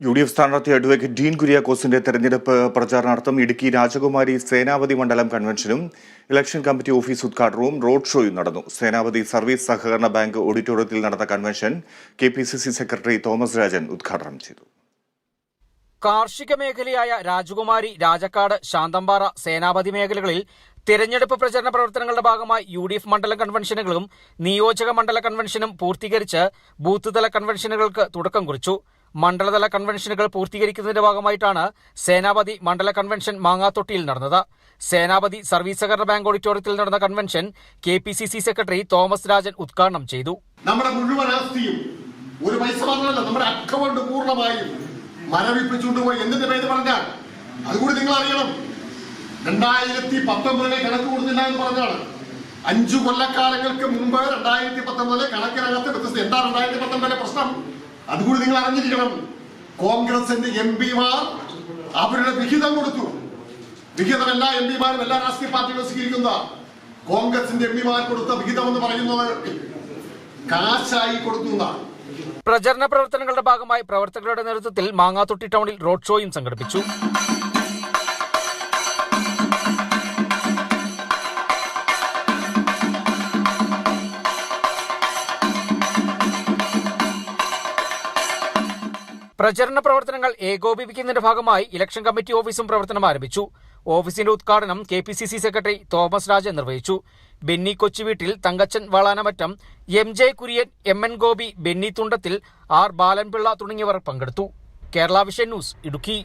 U D F സ്ഥാനാർത്ഥി advocate Dean കുര്യാക്കോസിന്റെ തെരഞ്ഞെടുപ്പ് പ്രചാരണാർത്ഥം ഇടുക്കി രാജകുമാരി സേനാപതി മണ്ഡലം കൺവെൻഷനും ഇലക്ഷൻ കമ്മിറ്റി ഓഫീസ് ഉദ്ഘാടനവും റോഡ് ഷോയും നടന്നു. സേനാപതി സർവീസ് സഹകരണ ബാങ്ക് ഓഡിറ്റോറിയത്തിൽ നടന്ന convention K P C C secretary Thomas Rajan ഉദ്ഘാടനം ചെയ്തു. കാർഷിക മേഖലയായ രാജകുമാരി രാജക്കാട് ശാന്തമ്പാറ സേനാപതി മേഖലകളിൽ തിരഞ്ഞെടുപ്പ് പ്രചരണ പ്രവർത്തനങ്ങളുടെ ഭാഗമായി യു ഡി എഫ് മണ്ഡല കൺവെൻഷനുകളും നിയോജക മണ്ഡല കൺവെൻഷനും പൂർത്തീകരിച്ച് ബൂത്ത് തല കൺവെൻഷനുകൾക്ക് തുടക്കം കുറിച്ചു. മണ്ഡലതല കൺവെൻഷനുകൾ പൂർത്തീകരിക്കുന്നതിന്റെ ഭാഗമായിട്ടാണ് സേനാപതി മണ്ഡല കൺവെൻഷൻ മാങ്ങാത്തൊട്ടിയിൽ നടന്നത്. സേനാപതി സർവീസ് ബാങ്ക് ഓഡിറ്റോറിയത്തിൽ നടന്ന convention K P C C secretary Thomas Rajan ഉദ്ഘാടനം ചെയ്തു. നമ്മുടെ മുഴുവൻ ആസ്തിയും ഒരു പൈസ നമ്മുടെ അക്കൗണ്ട് പൂർണമായും മരവിപ്പിച്ചുകൊണ്ട് പോയി എന്തിന്റെ പേര് പറഞ്ഞാൽ? അതുകൂടി നിങ്ങൾ അറിയണം. രണ്ടായിരത്തി പത്തൊമ്പതിലെ കണക്ക് കൊടുത്തില്ല എന്ന് പറഞ്ഞാണ്. അഞ്ചു കൊല്ലക്കാലങ്ങൾക്ക് മുമ്പ് രണ്ടായിരത്തി പത്തൊമ്പതിലെ കണക്കിനകത്ത് വ്യത്യസ്ത എന്താ രണ്ടായിരത്തി പത്തൊമ്പതിലെ പ്രശ്നം? അതുകൂടി നിങ്ങൾ അറിഞ്ഞിരിക്കണം. കോൺഗ്രസിന്റെ എം പിമാർ അവരുടെ വിഹിതം കൊടുത്തു. വിഹിതം എല്ലാ എം പിമാരും എല്ലാ രാഷ്ട്രീയ പാർട്ടികളും സ്വീകരിക്കുന്ന. കോൺഗ്രസിന്റെ എം പിമാർ കൊടുത്ത വിഹിതം എന്ന് പറയുന്നത് കാശായി കൊടുത്തു എന്നാണ്. പ്രചരണ പ്രവർത്തനങ്ങളുടെ ഭാഗമായി പ്രവർത്തകരുടെ നേതൃത്വത്തിൽ മാങ്ങാത്തൊട്ടി ടൗണിൽ റോഡ് ഷോയും സംഘടിപ്പിച്ചു. പ്രചരണ പ്രവർത്തനങ്ങൾ ഏകോപിപ്പിക്കുന്നതിന്റെ ഭാഗമായി ഇലക്ഷൻ കമ്മിറ്റി ഓഫീസും പ്രവർത്തനം ആരംഭിച്ചു. ഓഫീസിന്റെ ഉദ്ഘാടനം K P C C secretary Thomas Raja നിർവഹിച്ചു. Benny Kochuveettil Thankachan Valanamattam M J Kurian M N Gopi Benny Thundathil R Balanpillai തുടങ്ങിയവർ പങ്കെടുത്തു. Kerala vision news Idukki.